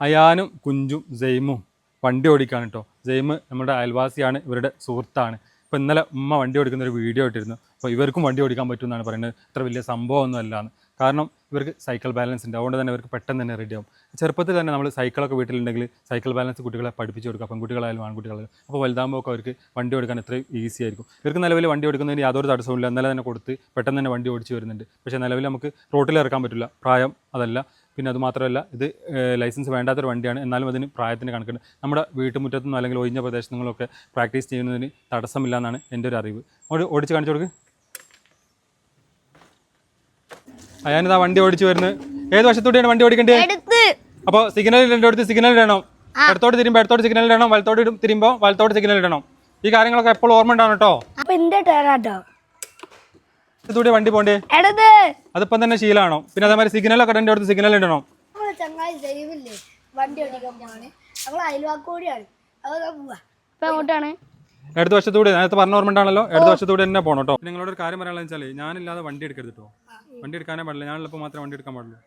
അയാനും കുഞ്ചും ജെയിമും വണ്ടി ഓടിക്കാണ് കേട്ടോ ജെയിമ് നമ്മുടെ അയൽവാസിയാണ് ഇവരുടെ സുഹൃത്താണ്. ഇപ്പോൾ ഇന്നലെ ഉമ്മ വണ്ടി ഓടിക്കുന്ന ഒരു വീഡിയോ ഇട്ടിരുന്നു. അപ്പോൾ ഇവർക്കും വണ്ടി ഓടിക്കാൻ പറ്റുമെന്നാണ് പറയുന്നത്. ഇത്ര വലിയ സംഭവമൊന്നും കാരണം ഇവർക്ക് സൈക്കിൾ ബാലൻസ് ഉണ്ട്. അതുകൊണ്ട് തന്നെ ഇവർക്ക് പെട്ടെന്ന് തന്നെ റെഡിയാവും ചെറുപ്പത്തിൽ തന്നെ നമ്മൾ സൈക്കിളൊക്കെ വീട്ടിലുണ്ടെങ്കിൽ സൈക്കിൾ ബാലൻസ് കുട്ടികളെ പഠിപ്പിച്ച് കൊടുക്കുക പെൺകുട്ടികളായാലും ആൺകുട്ടികളായാലും. അപ്പോൾ വലുതാകുമ്പോൾ അവർക്ക് വണ്ടി ഓടിക്കാൻ ഇത്രയും ഈസി ആയിരിക്കും. ഇവർക്ക് നിലവിൽ വണ്ടി ഓടിക്കുന്നതിന് യാതൊരു തടസ്സവുമില്ല. ഇന്നലെ തന്നെ കൊടുത്ത് പെട്ടെന്ന് തന്നെ വണ്ടി ഓടിച്ച് വരുന്നുണ്ട്. പക്ഷേ നിലവിൽ നമുക്ക് റോട്ടിൽ ഇറക്കാൻ പറ്റില്ല. പ്രായം അതല്ല. പിന്നെ അത് മാത്രമല്ല ഇത് ലൈസൻസ് വേണ്ടാത്തൊരു വണ്ടിയാണ്. എന്നാലും അതിന് പ്രായത്തിന് കണക്കുണ്ട്. നമ്മുടെ വീട്ടുമുറ്റത്തു നിന്നോ അല്ലെങ്കിൽ ഒഴിഞ്ഞ പ്രദേശങ്ങളിലൊക്കെ പ്രാക്ടീസ് ചെയ്യുന്നതിന് തടസ്സമില്ല എന്നാണ് എന്റെ ഒരു അറിവ്. ഓടി ഓടിച്ച് കാണിച്ചു കൊടുക്ക്. അയാനിതാ വണ്ടി ഓടിച്ചു വരുന്നത്. ഏത് വശത്തോടെയാണ് വണ്ടി ഓടിക്കേണ്ടത്? അപ്പോൾ സിഗ്നൽ ഇടേണ്ട അടുത്ത് സിഗ്നൽ ഇടണം. ഇടത്തോട്ട് തിരുമ്പോൾ ഇടത്തോട്ട് സിഗ്നൽ ഇടണം. വലത്തോട്ട് ഇടും തിരുമ്പോൾ വലത്തോട്ട് സിഗ്നൽ ഇടണം. ഈ കാര്യങ്ങളൊക്കെ എപ്പോഴും ഓർമ്മ ഉണ്ടാവണം കേട്ടോ ഇതൂടെ വണ്ടി പോണ്ടേ? എടത് അതിപ്പം തന്നെ ശീലാണോ? പിന്നെ അതേമാതിരി സിഗ്നലൊക്കെ ഇടേണ്ട അടുത്ത് സിഗ്നൽ ഇടണം? ചങ്ങായി ദൈവമില്ലേ? വണ്ടി ഓടിക്കാൻ പോവാണ്. നമ്മൾ അയൽവാക്കോടിയാണ്. അതൊക്കെ പോവാ. ഇപ്പൊ അങ്ങോട്ടാണ് ഇടത് വശത്തൂടെ നേരത്തെ പറഞ്ഞ ഓർമ്മ ഉണ്ടാണല്ലോ ഇടത് വശത്തൂടെ തന്നെ പോകണം കേട്ടോ. നിങ്ങളോട് ഒരു കാര്യം പറയാനുള്ള വെച്ചാൽ ഞാനില്ലാതെ വണ്ടി എടുക്കരുത് കേട്ടോ. വണ്ടി എടുക്കാനേ പാടില്ല. ഞാനിപ്പോൾ മാത്രമേ വണ്ടി എടുക്കാൻ പാടുള്ളൂ.